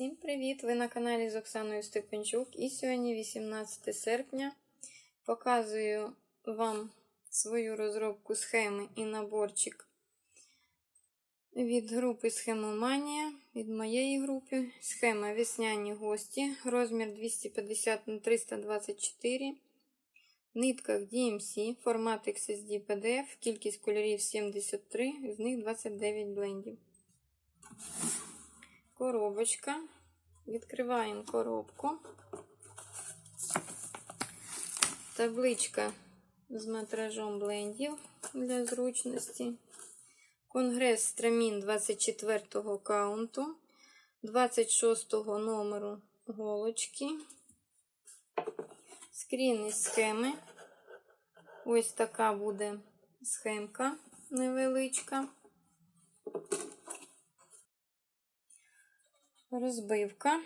Всім привіт! Ви на каналі з Оксаною Степанчук. І сьогодні, 18 серпня, показую вам свою розробку схеми і наборчик від групи Схемоманія, від моєї групи. Схема Весняні гості, розмір 250 на 324. В нитках DMC, формат XSD PDF, кількість кольорів 73, з них 29 блендів. Коробочка. Відкриваємо коробку. Табличка з метражом блендів для зручності. Конгрес страмін 24 го каунту, 26 го номеру голочки. Скрін із схеми. Ось така буде схемка невеличка. Розбивка.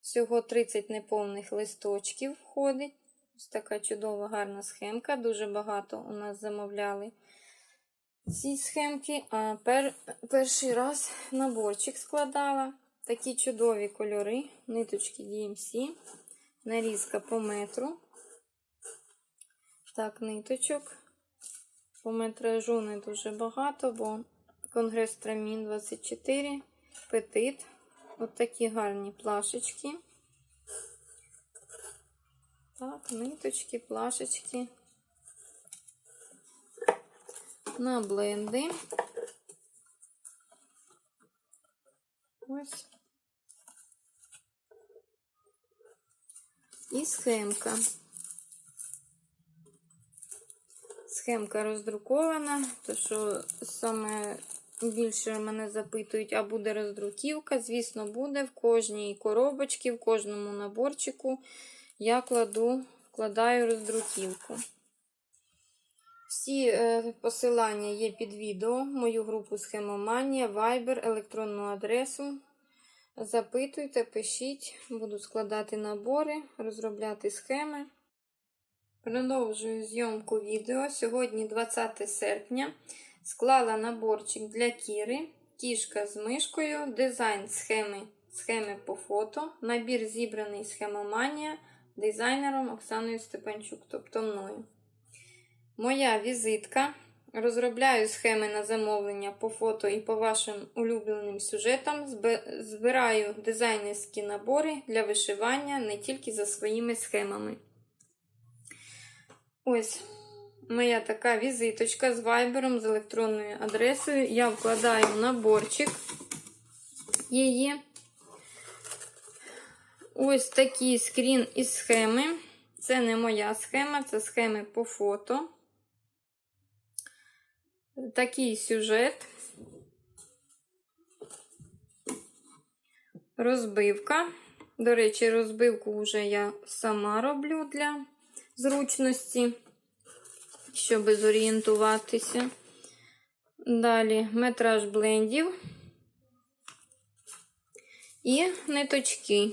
Всього 30 неповних листочків входить. Ось така чудова, гарна схемка. Дуже багато у нас замовляли ці схемки. А пер, перший раз наборчик складала. Такі чудові кольори, ниточки DMC, нарізка по метру. Так, ниточок. По метражу не дуже багато, бо Конгрес Трамін 24, петит. От такі гарні плашечки. Так, ниточки, плашечки. На бленди. Ось. І схемка. Схемка роздрукована, то що саме більше мене запитують, а буде роздруківка. Звісно, буде в кожній коробочці, в кожному наборчику я кладу, вкладаю роздруківку. Всі е, посилання є під відео, мою групу Схемоманія, Viber, електронну адресу. Запитуйте, пишіть, буду складати набори, розробляти схеми. Продовжую зйомку відео. Сьогодні 20 серпня. Склала наборчик для Кіри, кішка з мишкою, дизайн схеми схеми по фото. Набір зібраний схемоманія дизайнером Оксаною Степанчук, тобто мною. Моя візитка. Розробляю схеми на замовлення по фото і по вашим улюбленим сюжетам. Збираю дизайнерські набори для вишивання не тільки за своїми схемами. Ось моя така візиточка з вайбером, з електронною адресою. Я вкладаю в наборчик її. Ось такий скрін із схеми. Це не моя схема, це схеми по фото. Такий сюжет. Розбивка. До речі, розбивку вже я сама роблю для зручності, щоб зорієнтуватися. Далі метраж блендів і ниточки.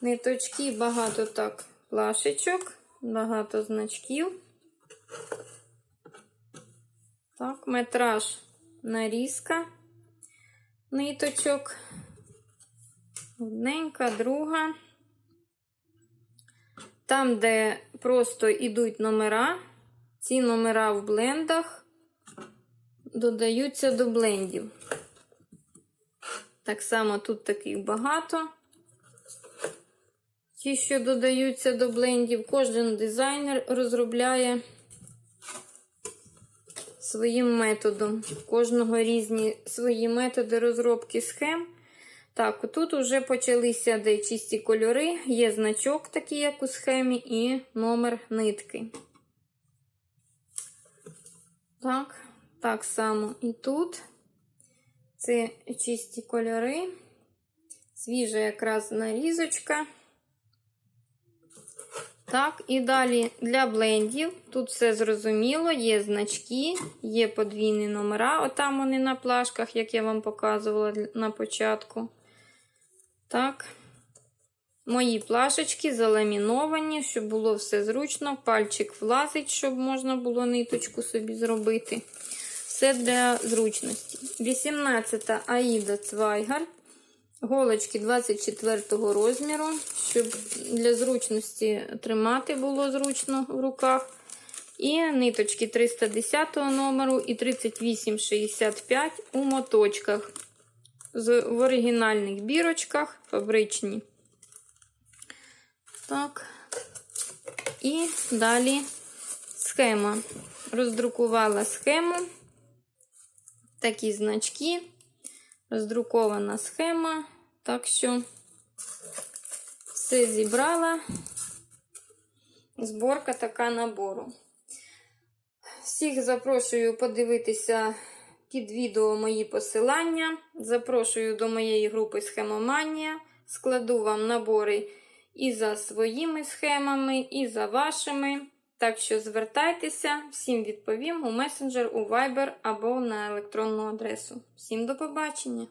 Ниточки багато так плашечок, багато значків. Так, метраж нарізка ниточок. Одненька, друга. Там, де просто йдуть номера, ці номера в блендах додаються до блендів. Так само тут таких багато. Ті, що додаються до блендів, кожен дизайнер розробляє своїм методом. Кожного різні свої методи розробки схем. Так, тут вже почалися де чисті кольори, є значок, такий, як у схемі, і номер нитки. Так, так само і тут. Це чисті кольори, свіжа якраз нарізочка. Так, і далі для блендів. Тут все зрозуміло, є значки, є подвійні номера. Отам вони на плашках, як я вам показувала на початку. Так. Мої плашечки заламіновані, щоб було все зручно. Пальчик влазить, щоб можна було ниточку собі зробити. Все для зручності. 18 Аїда Цвайгар. Голочки 24 розміру, щоб для зручності тримати було зручно в руках. І ниточки 310 номеру і 3865 у моточках. В оригінальних бірочках, фабричні. Так. І далі схема. Роздрукувала схему. Такі значки. Роздрукована схема. Так що все зібрала. Зборка така набору. Всіх запрошую подивитися під відео мої посилання. Запрошую до моєї групи Схемоманія. Складу вам набори і за своїми схемами, і за вашими. Так що звертайтеся, всім відповім у месенджер, у Viber або на електронну адресу. Всім до побачення!